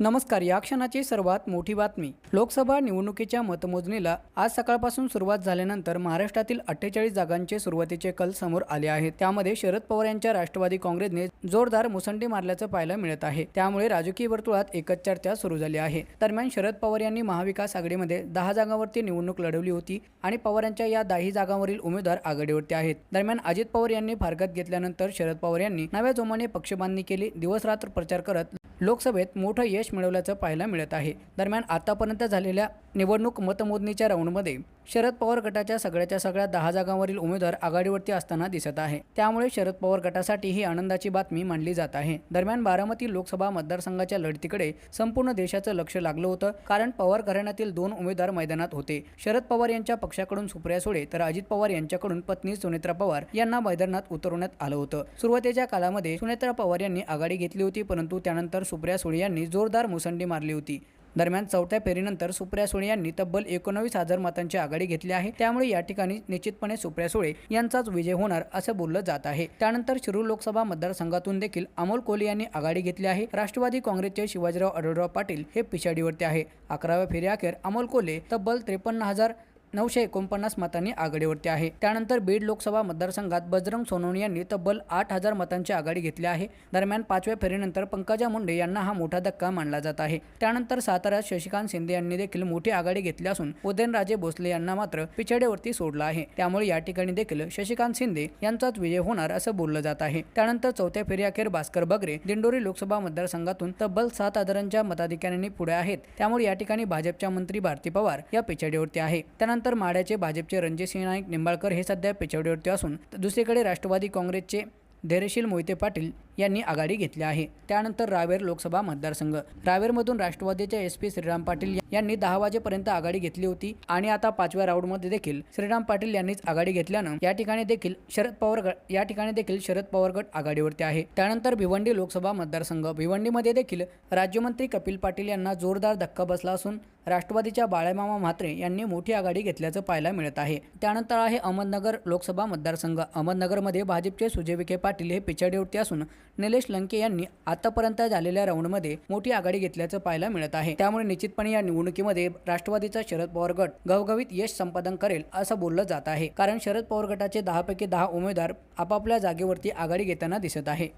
नमस्कार या क्षणाची सर्वात मोठी बातमी. लोकसभा निवडणुकीच्या मतमोजणीला आज सकाळपासून सुरुवात झाल्यानंतर महाराष्ट्रातील अठ्ठेचाळीस जागांचे सुरुवातीचे कल समोर आले आहेत. त्यामध्ये शरद पवार यांच्या राष्ट्रवादी काँग्रेसने जोरदार मुसंडी मारल्याचं पाहायला मिळत आहे. त्यामुळे राजकीय वर्तुळात एकच चर्चा सुरू झाली आहे. दरम्यान शरद पवार यांनी महाविकास आघाडीमध्ये दहा जागांवरती निवडणूक लढवली होती आणि पवार यांच्या या दहा जागांवरील उमेदवार आघाडीवरती आहेत. दरम्यान अजित पवार यांनी फारकत घेतल्यानंतर शरद पवार यांनी नव्या जोमाने पक्षबांधणी केली. दिवसरात्र प्रचार करत लोकसभेत मोठं यश मिळवल्याचं पाहायला मिळत आहे. दरम्यान आतापर्यंत झालेल्या निवडणूक मतमोजणीच्या राऊंडमध्ये शरद पवार गटाच्या सगळ्याच्या सगळ्या दहा जागांवरील उमेदवार आघाडीवरती असताना दिसत आहे. त्यामुळे शरद पवार गटासाठी ही आनंदाची बातमी मानली जात आहे. दरम्यान बारामती लोकसभा मतदारसंघाच्या लढतीकडे संपूर्ण देशाचं लक्ष लागलं होतं कारण पवार घराण्यातील दोन उमेदवार मैदानात होते. शरद पवार यांच्या पक्षाकडून सुप्रिया सुळे तर अजित पवार यांच्याकडून पत्नी सुनेत्रा पवार यांना मैदानात उतरवण्यात आलं होतं. सुरुवातीच्या काळामध्ये सुनेत्रा पवार यांनी आघाडी घेतली होती परंतु त्यानंतर सुप्रिया सुळे यांनी जोरदार मुसंडी मारली होती. दरम्यान चौथ्या फेरीनंतर सुप्रिया सुळे यांनी तब्बल एकोणवीस हजार मतांची आघाडी घेतली आहे. त्यामुळे या ठिकाणी निश्चितपणे सुप्रिया सुळे यांचाच विजय होणार असं बोललं जात आहे. त्यानंतर शिरूर लोकसभा मतदारसंघातून देखील अमोल कोल्हे यांनी आघाडी घेतली आहे. राष्ट्रवादी काँग्रेसचे शिवाजीराव आढळराव पाटील हे पिछाडीवरती आहे. अकराव्या फेरीअखेर अमोल कोल्हे तब्बल त्रेपन्न हजार नऊशे एकोणपन्नास मतांनी आघाडीवरती आहे. त्यानंतर बीड लोकसभा मतदारसंघात बजरंग सोनवणी यांनी तब्बल आठ हजार मतांची आघाडी घेतली आहे. दरम्यान पाचव्या फेरीनंतर पंकजा मुंडे यांना हा मोठा धक्का मानला जात आहे. त्यानंतर साताऱ्यात शशिकांत शिंदे यांनी देखील मोठी आघाडी घेतली असून उदयनराजे भोसले यांना मात्र पिछाड्यावरती सोडलं आहे. त्यामुळे या ठिकाणी देखील शशिकांत शिंदे यांचाच विजय होणार असं बोललं जात आहे. त्यानंतर चौथ्या फेरी अखेर भास्कर बगरे दिंडोरी लोकसभा मतदारसंघातून तब्बल सात हजारांच्या मताधिकाऱ्यांनी पुढे आहेत. त्यामुळे या ठिकाणी भाजपच्या मंत्री भारती पवार या पिछाडीवरती आहे. त्यानंतर माढ्याचे भाजपचे रणजितसिंह नाईक निंबाळकर हे सध्या पिछवडीवरती असून दुसरीकडे राष्ट्रवादी काँग्रेसचे धैर्यशील मोहिते पाटील यांनी आघाडी घेतली आहे. त्यानंतर रावेर लोकसभा मतदारसंघ. रावेरमधून राष्ट्रवादीच्या एस पी श्रीराम पाटील यांनी दहा वाजेपर्यंत आघाडी घेतली होती आणि आता पाचव्या राऊंडमध्ये देखील श्रीराम पाटील यांनीच आघाडी घेतल्यानं या ठिकाणी देखील शरद पवार गट या ठिकाणी देखील शरद पवार गट आघाडीवरती आहे. त्यानंतर भिवंडी लोकसभा मतदारसंघ. भिवंडीमध्ये देखील राज्यमंत्री कपिल पाटील यांना जोरदार धक्का बसला असून राष्ट्रवादीच्या बाळेमामा म्हात्रे यांनी मोठी आघाडी घेतल्याचं पाहायला मिळत आहे. त्यानंतर आहे अहमदनगर लोकसभा मतदारसंघ. अहमदनगरमध्ये भाजपचे सुजय विखे पाटील हे पिछाडीवरती असून निलेश लंके यांनी आतापर्यंत झालेल्या राऊंडमध्ये मोठी आघाडी घेतल्याचं पाहायला मिळत आहे. त्यामुळे निश्चितपणे या निवडणुकीमध्ये राष्ट्रवादीचा शरद पवार गट घवघवीत यश संपादन करेल असं बोललं जात आहे. कारण शरद पवार गटाचे दहापैकी दहा उमेदवार आपापल्या जागेवरती आघाडी घेताना दिसत आहे.